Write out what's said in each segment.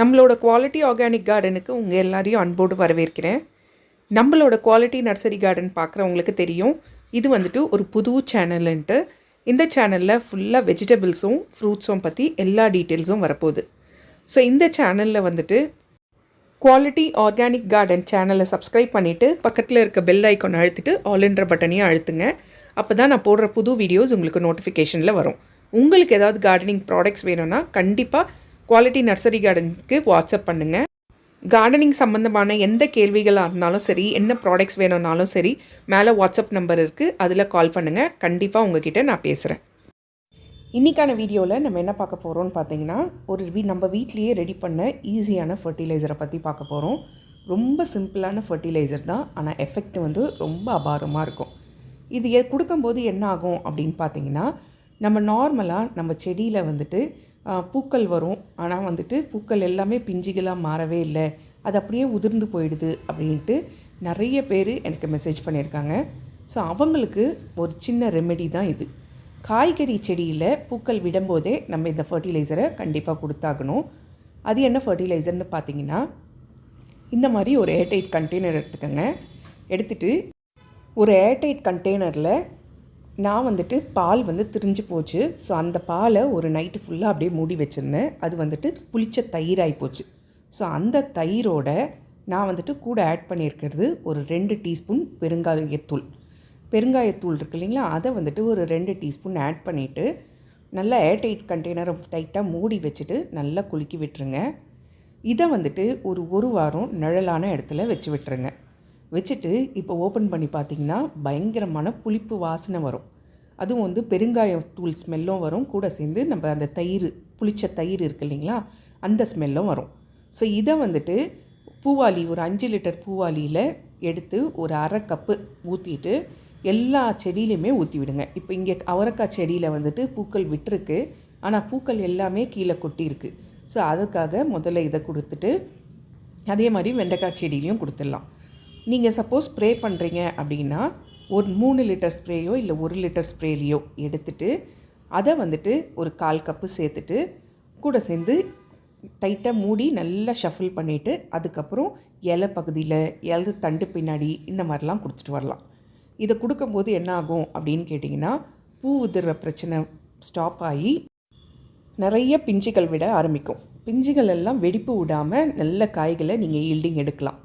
நம்மளோட quality organic கார்டனுக்கு உங்கள் எல்லாரையும் அன்போடு வரவேற்கிறேன். நம்மளோட குவாலிட்டி நர்சரி கார்டன் பார்க்குறவங்களுக்கு தெரியும். இது வந்துட்டு ஒரு புது சேனல்ன்ட்டு இந்த சேனலில் ஃபுல்லாக வெஜிடபிள்ஸும் ஃப்ரூட்ஸும் பற்றி எல்லா டீட்டெயில்ஸும் வரப்போகுது. ஸோ இந்த சேனலில் வந்துட்டு குவாலிட்டி ஆர்கானிக் கார்டன் சேனலை சப்ஸ்கிரைப் பண்ணிவிட்டு பக்கத்தில் இருக்க பெல் ஐக்கான் அழுத்திட்டு ஆல்ன்ற பட்டனையும் அழுத்துங்க. அப்போ தான் நான் போடுற புது வீடியோஸ் உங்களுக்கு நோட்டிஃபிகேஷனில் வரும். உங்களுக்கு ஏதாவது கார்டனிங் ப்ராடக்ட்ஸ் வேணும்னா கண்டிப்பாக குவாலிட்டி நர்சரி கார்டனுக்கு வாட்ஸ்அப் பண்ணுங்கள் கார்டனிங் சம்மந்தமான எந்த கேள்விகளாக இருந்தாலும் சரி என்ன ப்ராடக்ட்ஸ் வேணும்னாலும் சரி மேலே வாட்ஸ்அப் நம்பர் இருக்குது அதில் கால் பண்ணுங்கள் கண்டிப்பாக உங்ககிட்ட நான் பேசுகிறேன் இன்றைக்கான வீடியோவில் நம்ம என்ன பார்க்க போகிறோம்னு பார்த்தீங்கன்னா ஒரு வீ நம்ம வீட்லேயே ரெடி பண்ண ஈஸியான ஃபர்டிலைசரை பற்றி பார்க்க போகிறோம் ரொம்ப சிம்பிளான ஃபர்டிலைசர் தான் ஆனால் எஃபெக்ட் வந்து ரொம்ப அபாரமாக இருக்கும். இது கொடுக்கும்போது என்ன ஆகும் அப்படின்னு பார்த்தீங்கன்னா நம்ம நார்மலாக நம்ம செடியில் வந்துட்டு பூக்கள் வரும். ஆனால் வந்துட்டு பூக்கள் எல்லாமே பிஞ்சுகளாக மாறவே இல்லை. அது அப்படியே உதிர்ந்து போயிடுது அப்படின்ட்டு நிறைய பேர் எனக்கு மெசேஜ் பண்ணியிருக்காங்க. ஸோ அவங்களுக்கு ஒரு சின்ன ரெமெடி தான் இது. காய்கறி செடியில் பூக்கள் விடும்போதே நம்ம இந்த ஃபர்டிலைசரை கண்டிப்பாக கொடுத்தாகணும். அது என்ன ஃபர்டிலைசர்னு பார்த்தீங்கன்னா இந்த மாதிரி ஒரு ஏர்டைட் கண்டெய்னர் எடுத்துக்கோங்க. எடுத்துகிட்டு ஒரு ஏர்டைட் கண்டெய்னரில் நான் வந்துட்டு பால் வந்து திரிஞ்சு போச்சு. ஸோ அந்த பாலை ஒரு நைட்டு ஃபுல்லாக அப்படியே மூடி வச்சுருந்தேன். அது வந்துட்டு புளிச்ச தயிராகி போச்சு. ஸோ அந்த தயிரோட நான் வந்துட்டு கூட ஆட் பண்ணியிருக்கிறது ஒரு ரெண்டு டீஸ்பூன் பெருங்காயத்தூள் பெருங்காயத்தூள் இருக்கு இல்லைங்களா? அதை வந்துட்டு ஒரு ரெண்டு டீஸ்பூன் ஆட் பண்ணிவிட்டு நல்லா ஏர்டைட் கண்டெய்னரை டைட்டாக மூடி வச்சுட்டு நல்லா குலுக்கி விட்டுருங்க. இதை வந்துட்டு ஒரு ஒரு வாரம் நிழலான இடத்துல வச்சு விட்டுருங்க. வச்சுட்டு இப்போ ஓப்பன் பண்ணி பார்த்தீங்கன்னா பயங்கரமான புளிப்பு வாசனை வரும். அதுவும் வந்து பெருங்காயம் தூள் ஸ்மெல்லும் வரும். கூட சேர்ந்து நம்ம அந்த தயிர் புளிச்ச தயிர் இருக்கு இல்லைங்களா? அந்த ஸ்மெல்லும் வரும். ஸோ இதை வந்துட்டு பூவாளி ஒரு அஞ்சு லிட்டர் பூவாளியில் எடுத்து ஒரு அரை கப்பு ஊற்றிட்டு எல்லா செடியிலையுமே ஊற்றி விடுங்க. இப்போ இங்கே அவரைக்காய் செடியில் வந்துட்டு பூக்கள் விட்டுருக்கு. ஆனால் பூக்கள் எல்லாமே கீழே கொட்டியிருக்கு. ஸோ அதுக்காக முதல்ல இதை கொடுத்துட்டு அதே மாதிரி வெண்டைக்காய் செடியிலையும் கொடுத்துடலாம். நீங்கள் சப்போஸ் ஸ்ப்ரே பண்ணுறீங்க அப்படின்னா ஒரு மூணு லிட்டர் ஸ்ப்ரேயோ இல்லை ஒரு லிட்டர் ஸ்ப்ரேலையோ எடுத்துட்டு அதை வந்துட்டு ஒரு கால் கப்பு சேர்த்துட்டு கூட சேர்ந்து டைட்டாக மூடி நல்லா ஷஃபில் பண்ணிவிட்டு அதுக்கப்புறம் இலை பகுதியில் இலை தண்டு பின்னாடி இந்த மாதிரிலாம் கொடுத்துட்டு வரலாம். இதை கொடுக்கும்போது என்ன ஆகும் அப்படின்னு கேட்டிங்கன்னா பூ உதிர்ற பிரச்சனை ஸ்டாப் ஆகி நிறைய பிஞ்சுகள் விட ஆரம்பிக்கும். பிஞ்சுகள் எல்லாம் வெடிப்பு விடாமல் நல்ல காய்களை நீங்கள் ஈல்டிங் எடுக்கலாம்.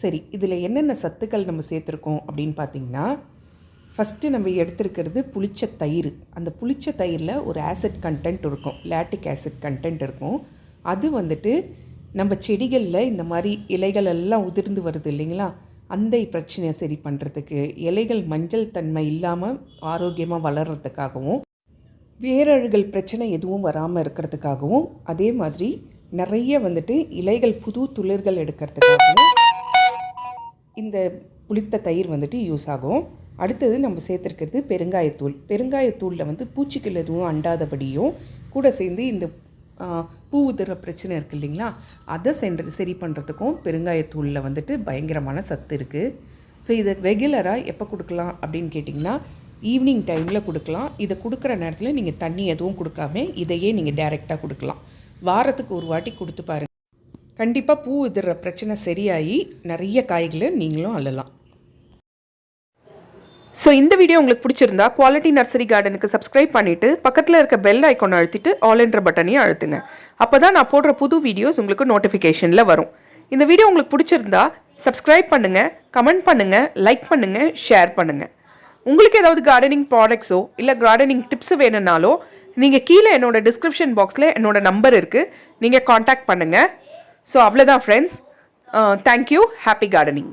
சரி இதில் என்னென்ன சத்துக்கள் நம்ம சேர்த்துருக்கோம் அப்படின்னு பார்த்தீங்கன்னா ஃபஸ்ட்டு நம்ம எடுத்துருக்கிறது புளிச்ச தயிர். அந்த புளிச்ச தயிரில் ஒரு ஆசிட் கண்டென்ட் இருக்கும் லாட்டிக் ஆசிட் கண்டென்ட் இருக்கும். அது வந்துட்டு நம்ம செடிகளில் இந்த மாதிரி இலைகள் எல்லாம் உதிர்ந்து வருது இல்லைங்களா? அந்த பிரச்சனையை சரி பண்ணுறதுக்கு இலைகள் மஞ்சள் தன்மை இல்லாமல் ஆரோக்கியமாக வளர்கிறதுக்காகவும் வேரழுகல் பிரச்சனை எதுவும் வராமல் இருக்கிறதுக்காகவும் அதே மாதிரி நிறைய வந்துட்டு இலைகள் புது துளிர்கள் எடுக்கிறதுக்காகவும் இந்த புளித்த தயிர் வந்துட்டு யூஸ் ஆகும். அடுத்தது நம்ம சேர்த்துருக்கிறது பெருங்காயத்தூள். பெருங்காயத்தூளில் வந்து பூச்சிக்கள் எதுவும் அண்டாதபடியும் கூட சேர்ந்து இந்த பூ உதிர பிரச்சனை இருக்குது இல்லைங்களா? அதை சென்று சரி பண்ணுறதுக்கும் பெருங்காயத்தூளில் வந்துட்டு பயங்கரமான சத்து இருக்குது ஸோ இதை ரெகுலராக எப்போ கொடுக்கலாம் அப்படின்னு கேட்டிங்கன்னா ஈவினிங் டைமில் கொடுக்கலாம். இதை கொடுக்குற நேரத்தில் நீங்கள் தண்ணி எதுவும் கொடுக்காம இதையே நீங்கள் டைரெக்டாக கொடுக்கலாம். வாரத்துக்கு ஒரு வாட்டி கொடுத்து பாருங்கள் கண்டிப்பாக பூ உதிர்ற பிரச்சனை சரியாகி நிறைய காய்களை நீங்களும் அள்ளலாம். ஸோ இந்த வீடியோ உங்களுக்கு பிடிச்சிருந்தா குவாலிட்டி நர்சரி கார்டனுக்கு சப்ஸ்கிரைப் பண்ணிட்டு பக்கத்தில் இருக்க பெல் ஐக்கோனை அழுத்திட்டு ஆல் என்ற பட்டனையும் அழுத்துங்க. அப்போ தான் நான் போடுற புது வீடியோஸ் உங்களுக்கு நோட்டிஃபிகேஷனில் வரும். இந்த வீடியோ உங்களுக்கு பிடிச்சிருந்தா சப்ஸ்கிரைப் பண்ணுங்கள் கமெண்ட் பண்ணுங்கள் லைக் பண்ணுங்கள் ஷேர் பண்ணுங்கள் உங்களுக்கு ஏதாவது கார்டனிங் ப்ராடக்ட்ஸோ இல்லை கார்டனிங் டிப்ஸ் வேணும்னாலோ நீங்கள் கீழே என்னோட டிஸ்கிரிப்ஷன் பாக்ஸில் என்னோட நம்பர் இருக்குது நீங்கள் காண்டாக்ட் பண்ணுங்கள் ஸோ அவ்வளோதான் ஃப்ரெண்ட்ஸ் தேங்க்யூ ஹாப்பி கார்டனிங்